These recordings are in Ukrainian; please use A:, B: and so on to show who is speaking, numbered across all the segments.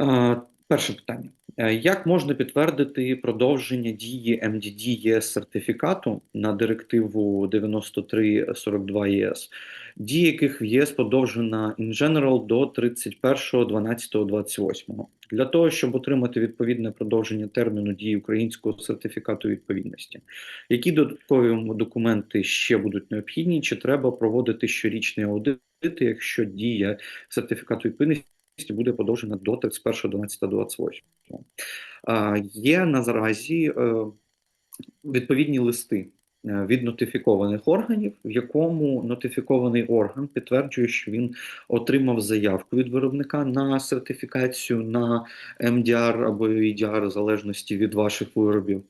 A: Е, перше питання: е, як можна підтвердити продовження дії МДД ЄС сертифікату на директиву 9342 ЄС, дії яких в ЄС подовжена in general до 31.12.28? Для того щоб отримати відповідне продовження терміну дії українського сертифікату відповідності, які додаткові документи ще будуть необхідні? Чи треба проводити щорічний аудит, якщо дія сертифікату відповідності? Буде подовжена до 31.12.28. Є наразі е, відповідні листи е, від нотифікованих органів, в якому нотифікований орган підтверджує, що він отримав заявку від виробника на сертифікацію на МДР або EDR, в залежності від ваших виробів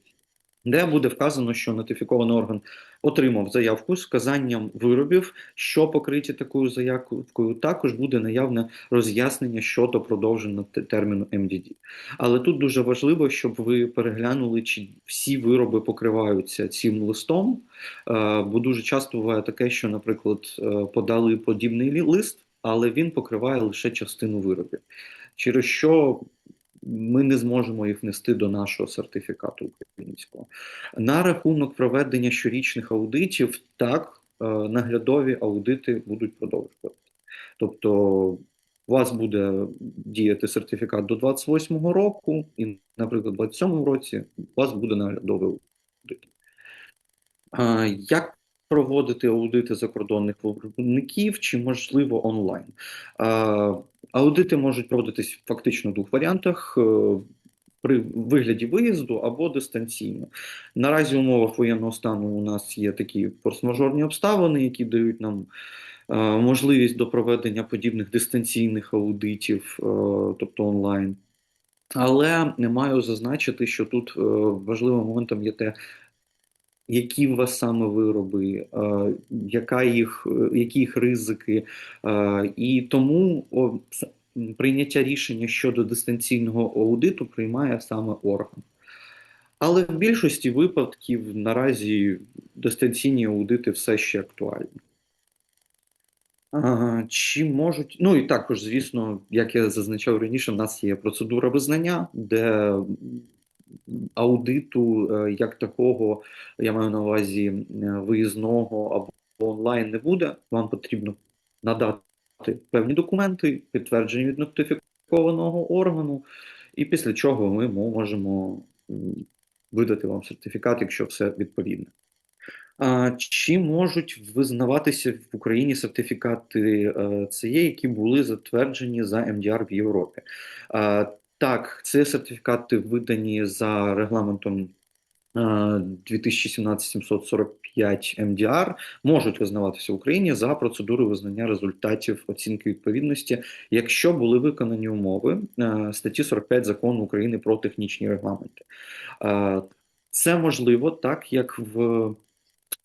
A: де буде вказано, що нотифікований орган отримав заявку з вказанням виробів, що покриті такою заявкою. Також буде наявне роз'яснення щодо продовження терміну МДД. Але тут дуже важливо, щоб ви переглянули, чи всі вироби покриваються цим листом, е, бо дуже часто буває таке, що, наприклад, е, подали подібний лист, але він покриває лише частину виробів, через що ми не зможемо їх внести до нашого сертифікату українського. На рахунок проведення щорічних аудитів, так, е, наглядові аудити будуть продовжувати. Тобто, у вас буде діяти сертифікат до 28-го року, і, наприклад, у 27-му році у вас буде наглядовий аудит. Як проводити аудити закордонних виробників чи можливо онлайн? Аудити можуть проводитись фактично в двох варіантах. Е, при вигляді виїзду або дистанційно. Наразі в умовах воєнного стану у нас є такі форс-мажорні обставини, які дають нам е, можливість до проведення подібних дистанційних аудитів, е, тобто онлайн. Але не маю зазначити, що тут важливим моментом є те, які у вас саме вироби, яка їх, які їх ризики, і тому прийняття рішення щодо дистанційного аудиту приймає саме орган. Але в більшості випадків наразі дистанційні аудити все ще актуальні. Чи можуть, ну і також, звісно, як я зазначав раніше, в нас є процедура визнання, де аудиту е, як такого, я маю на увазі е, виїзного або онлайн не буде. Вам потрібно надати певні документи, підтверджені від нотифікованого органу, і після чого ми можемо видати вам сертифікат, якщо все відповідне. Чи можуть визнаватися в Україні сертифікати ЦЕ, які були затверджені за МДР в Європі? Так, це сертифікати видані за регламентом 2017-745 МДР, можуть визнаватися в Україні за процедурою визнання результатів оцінки відповідності, якщо були виконані умови статті 45 закону України про технічні регламенти. Це можливо так, як в Е,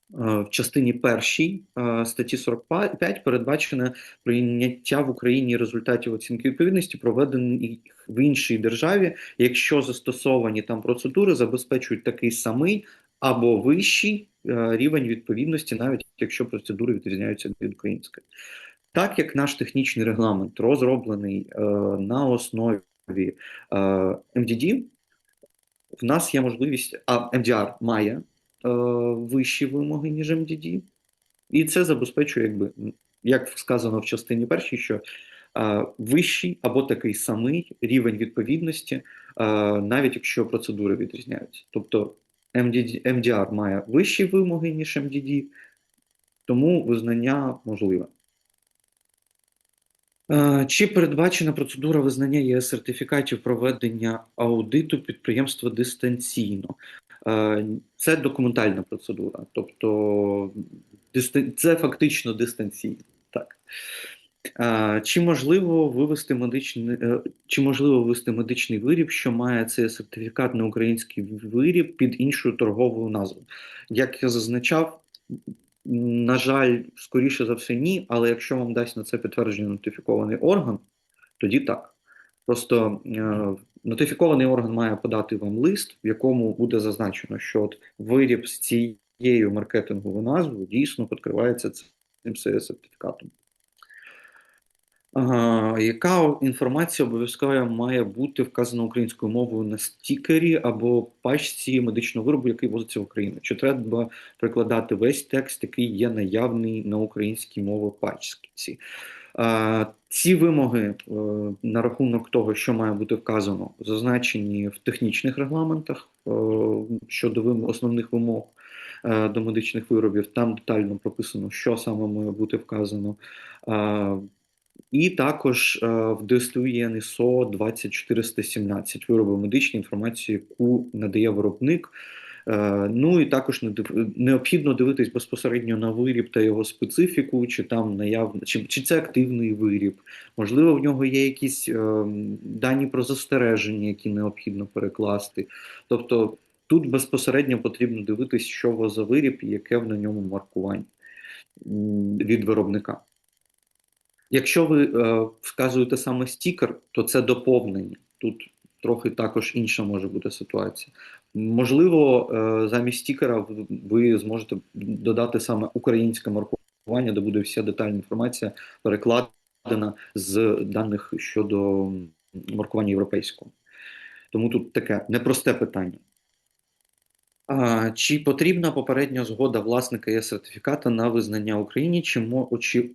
A: в частині першій е, статті 45 передбачене прийняття в Україні результатів оцінки відповідності, проведених в іншій державі, якщо застосовані там процедури забезпечують такий самий або вищий е, рівень відповідності, навіть якщо процедури відрізняються від української. Так як наш технічний регламент розроблений на основі МДД, в нас є можливість, а МДР має Е, вищі вимоги, ніж МДД. І це забезпечує, якби, як сказано в частині першій, що е, вищий або такий самий рівень відповідності, е, навіть якщо процедури відрізняються. Тобто МДД, МДР має вищі вимоги, ніж МДД, тому визнання можливе. Чи передбачена процедура визнання ЄС сертифікатів проведення аудиту підприємства дистанційно? Е, це документальна процедура, тобто це фактично дистанційно. Так. Е, чи можливо вивести медичний е, чи можливо вивести медичний виріб, що має цей сертифікат на український виріб під іншою торговою назвою? Як я зазначав, на жаль, скоріше за все, ні, але якщо вам дасть на це підтвердження нотифікований орган, тоді так. Просто Нотифікований орган має подати вам лист, в якому буде зазначено, що от виріб з цією маркетинговою назвою дійсно підкривається цим сертифікатом. Яка інформація обов'язково має бути вказана українською мовою на стікері або пачці медичного виробу, який возиться в Україну? Чи треба прикладати весь текст, який є наявний на українській мові пачці? Ці вимоги е, на рахунок того, що має бути вказано, зазначені в технічних регламентах е, щодо основних вимог е, до медичних виробів. Там детально прописано, що саме має бути вказано. І також в ДСТУ є НСО 20417 вироби медичної інформації, яку надає виробник. Е, ну і також необхідно дивитись безпосередньо на виріб та його специфіку, чи там наявно, чи, чи це активний виріб. Можливо, в нього є якісь е, дані про застереження, які необхідно перекласти. Тобто тут безпосередньо потрібно дивитись, що за виріб і яке на ньому маркування від виробника. Якщо ви е, вказуєте саме стікер, то це доповнення. Тут трохи також інша може бути ситуація. Можливо, е, замість стікера ви зможете додати саме українське маркування, де буде вся детальна інформація перекладена з даних щодо маркування європейського. Тому тут таке непросте питання. А, Чи потрібна попередня згода власника є сертифіката на визнання Україні, чи, чи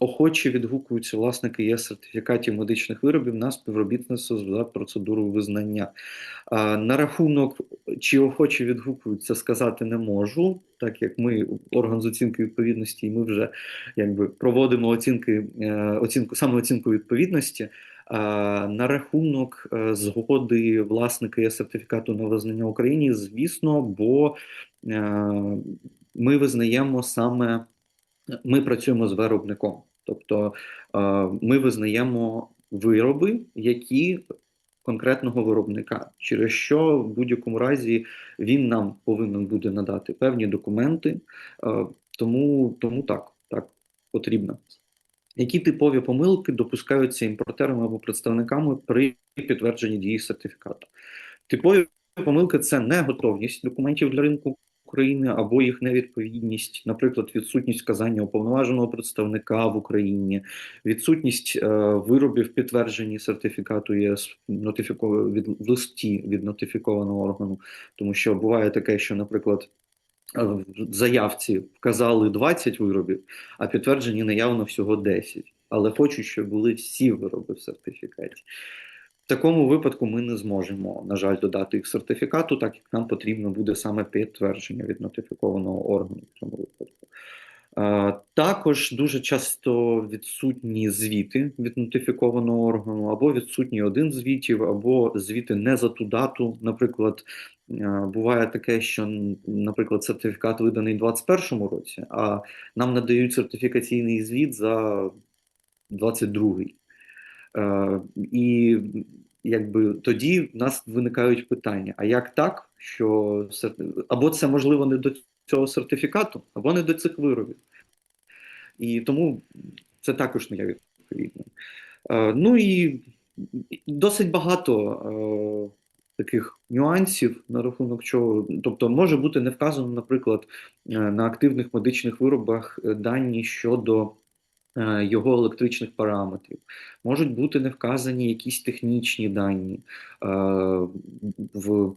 A: охоче відгукуються власники є сертифікатів медичних виробів на співробітництво за процедурою визнання. На рахунок, чи охоче відгукуються, сказати не можу, так як ми орган з оцінки відповідності, і ми вже якби проводимо оцінки, е, оцінку саме оцінку відповідності. На рахунок е, згоди власника сертифікату на визнання Україні, звісно, бо е, ми визнаємо саме ми працюємо з виробником, тобто ми визнаємо вироби, які конкретного виробника, через що в будь-якому разі він нам повинен буде надати певні документи, тому, тому так, так потрібно. Які типові помилки допускаються імпортерами або представниками при підтвердженні дії сертифікату? Типові помилки це неготовність документів для ринку України або їх невідповідність, наприклад, відсутність вказання уповноваженого представника в Україні, відсутність е, виробів підтверджені сертифікату ЄС від в листі від нотифікованого органу, тому що буває таке, що, наприклад. Е, в заявці вказали 20 виробів, а підтверджені наявно всього 10. Але хочуть, щоб були всі вироби в сертифікаті. В такому випадку ми не зможемо, на жаль, додати їх сертифікату, так як нам потрібно буде саме підтвердження від нотифікованого органу в цьому випадку. Також дуже часто відсутні звіти від нотифікованого органу, або відсутній один звітів, або звіти не за ту дату. Наприклад, буває таке, що, наприклад, сертифікат виданий у 2021 році, а нам надають сертифікаційний звіт за 22 Е, І якби тоді в нас виникають питання: а як так, що або це можливо не до цього сертифікату, або не до цих виробів. І тому це також не є відповідним. Е, ну і досить багато е, таких нюансів на рахунок чого, тобто може бути не вказано, наприклад, е, на активних медичних виробах е, дані щодо Е, його електричних параметрів, можуть бути не вказані якісь технічні дані е, в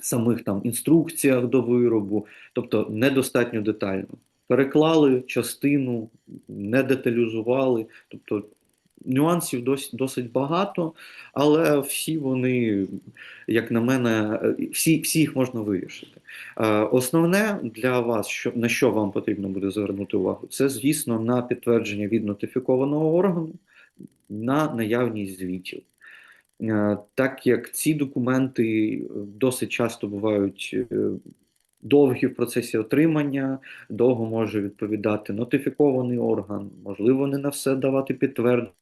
A: самих там інструкціях до виробу, тобто недостатньо детально. Переклали частину, не деталізували, тобто Нюансів досить, досить багато, але всі вони, як на мене, всі всі їх можна вирішити. Е, основне для вас, що на що вам потрібно буде звернути увагу, це, звісно, на підтвердження від нотифікованого органу, на наявність звітів. Е, так як ці документи досить часто бувають е, довгі в процесі отримання, довго може відповідати нотифікований орган, можливо, не на все давати підтвердження підтвердження.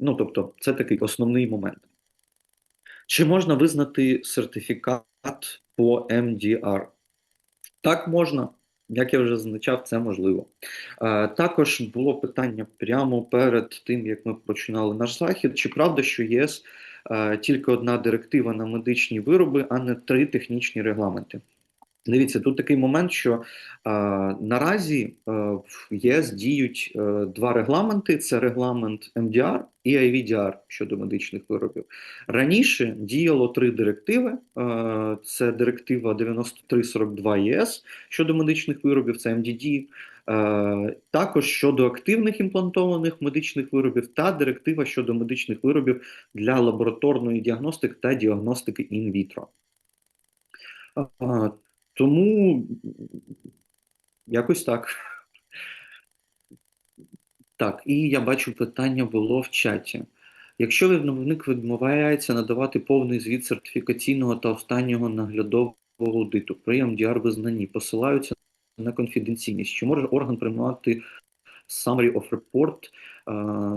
A: Ну тобто, це такий основний момент. Чи можна визнати сертифікат по МДР? Так можна, як я вже зазначав, це можливо. Також було питання прямо перед тим, як ми починали наш захід: чи правда, що ЄС тільки одна директива на медичні вироби, а не три технічні регламенти? Дивіться, тут такий момент, що е, наразі е, в ЄС діють е, два регламенти: це регламент МДР і IVDR щодо медичних виробів. Раніше діяло три директиви: е, це директива 9342 ЄС щодо медичних виробів, це МДД, е, також щодо активних імплантованих медичних виробів та директива щодо медичних виробів для лабораторної діагностики та діагностики інвітро. Тому якось так. Так, і я бачу питання було в чаті. Якщо відмовник відмовляється надавати повний звіт сертифікаційного та останнього наглядового аудиту при МДР визнанні, посилаються на конфіденційність, чи може орган приймати summary of report,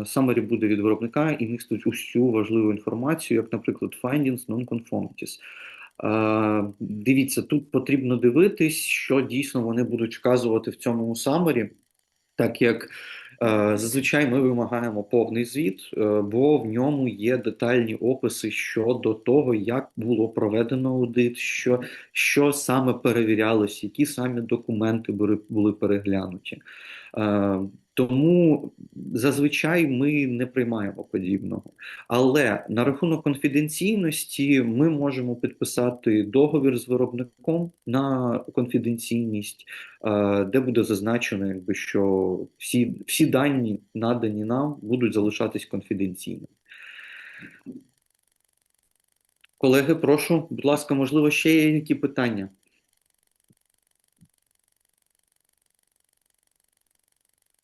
A: summary буде від виробника і містить усю важливу інформацію, як, наприклад, findings, non-conformities. Дивіться, тут потрібно дивитись, що дійсно вони будуть вказувати в цьому самері, так як зазвичай ми вимагаємо повний звіт, е, бо в ньому є детальні описи щодо того, як було проведено аудит, що що саме перевірялось, які саме документи були, були переглянуті. Тому зазвичай ми не приймаємо подібного. Але на рахунок конфіденційності ми можемо підписати договір з виробником на конфіденційність, де буде зазначено, якби що всі, всі дані, надані нам, будуть залишатись конфіденційними. Колеги, прошу, будь ласка, можливо, ще є які питання?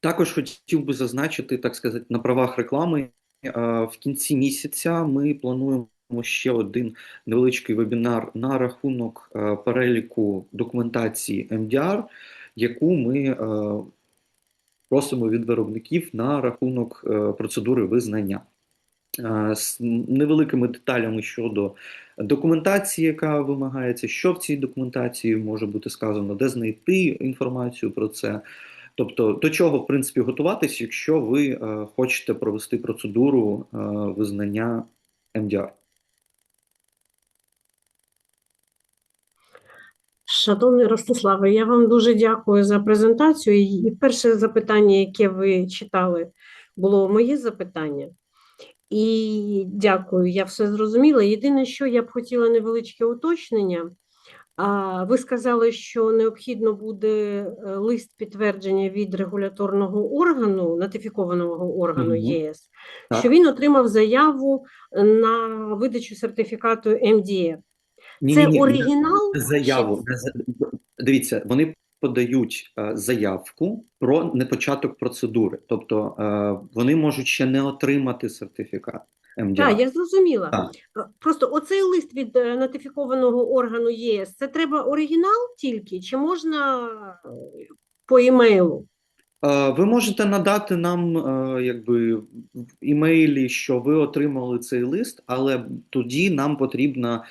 A: Також хотів би зазначити, так сказати, на правах реклами. В кінці місяця ми плануємо ще один невеличкий вебінар на рахунок переліку документації МДР, яку ми просимо від виробників на рахунок процедури визнання. З невеликими деталями щодо документації, яка вимагається, що в цій документації може бути сказано, де знайти інформацію про це. Тобто, до чого в принципі готуватись, якщо ви е, хочете провести процедуру е, визнання МДР?
B: Шановний Ростиславе, я вам дуже дякую за презентацію. І перше запитання, яке ви читали, було моє запитання. І дякую, я все зрозуміла. Єдине, що я б хотіла невеличке уточнення. Ви сказали, що необхідно буде е, лист підтвердження від регуляторного органу, нотифікованого органу
A: Мгм.
B: ЄС,
A: Так.
B: що він отримав заяву на видачу сертифікату МДР.
A: Ні,
B: Це
A: ні, ні,
B: оригінал?
A: заяву. Дивіться, вони подають е, заявку про непочаток процедури. Тобто е, вони можуть ще не отримати сертифікат МДР.
B: Так, я зрозуміла.
A: Так.
B: Е, Просто оцей лист від е, нотифікованого органу ЄС, це треба оригінал тільки, чи можна е, по імейлу?
A: Ви можете надати нам якби в імейлі, що ви отримали цей лист, але тоді нам потрібна,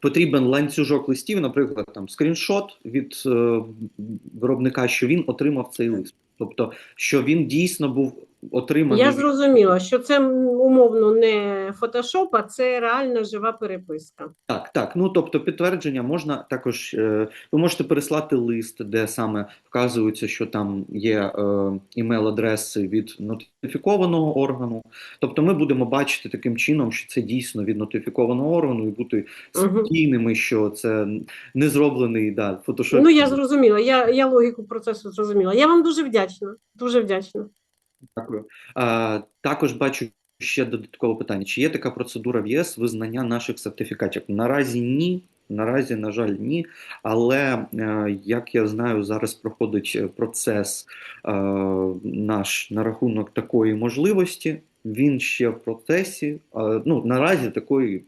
A: потрібен ланцюжок листів, наприклад, там скріншот від виробника, що він отримав цей лист. Тобто, що він дійсно був отриманий.
B: Я зрозуміла, що це умовно не фотошоп, а це реальна жива переписка.
A: Так, так. Ну тобто, підтвердження можна також. Е, ви можете переслати лист, де саме вказується, що там є е, імейл-адреси від нотифікованого органу. Тобто, ми будемо бачити таким чином, що це дійсно від нотифікованого органу, і бути спокійними, що це не зроблений да, фотошоп.
B: Ну, я зрозуміла, я, я логіку процесу зрозуміла. Я вам дуже вдячна, дуже вдячна.
A: Дякую. А, також бачу ще додаткове питання: чи є така процедура в ЄС визнання наших сертифікатів? Наразі ні. Наразі, на жаль, ні. Але е, як я знаю, зараз проходить е, процес е, наш на рахунок такої можливості. Він ще в процесі. Ну наразі такої,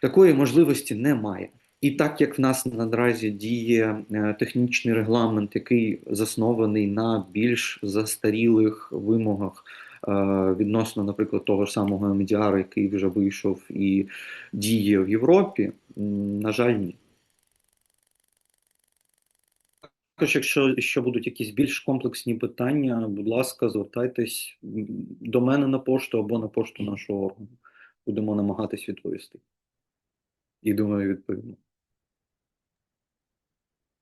A: такої можливості немає. І так як в нас наразі діє е, технічний регламент, який заснований на більш застарілих вимогах е, відносно, наприклад, того ж самого МДР, який вже вийшов і діє в Європі, на жаль, ні. Також, якщо ще будуть якісь більш комплексні питання, будь ласка, звертайтесь до мене на пошту або на пошту нашого органу. Будемо намагатись відповісти. І думаю, відповімо.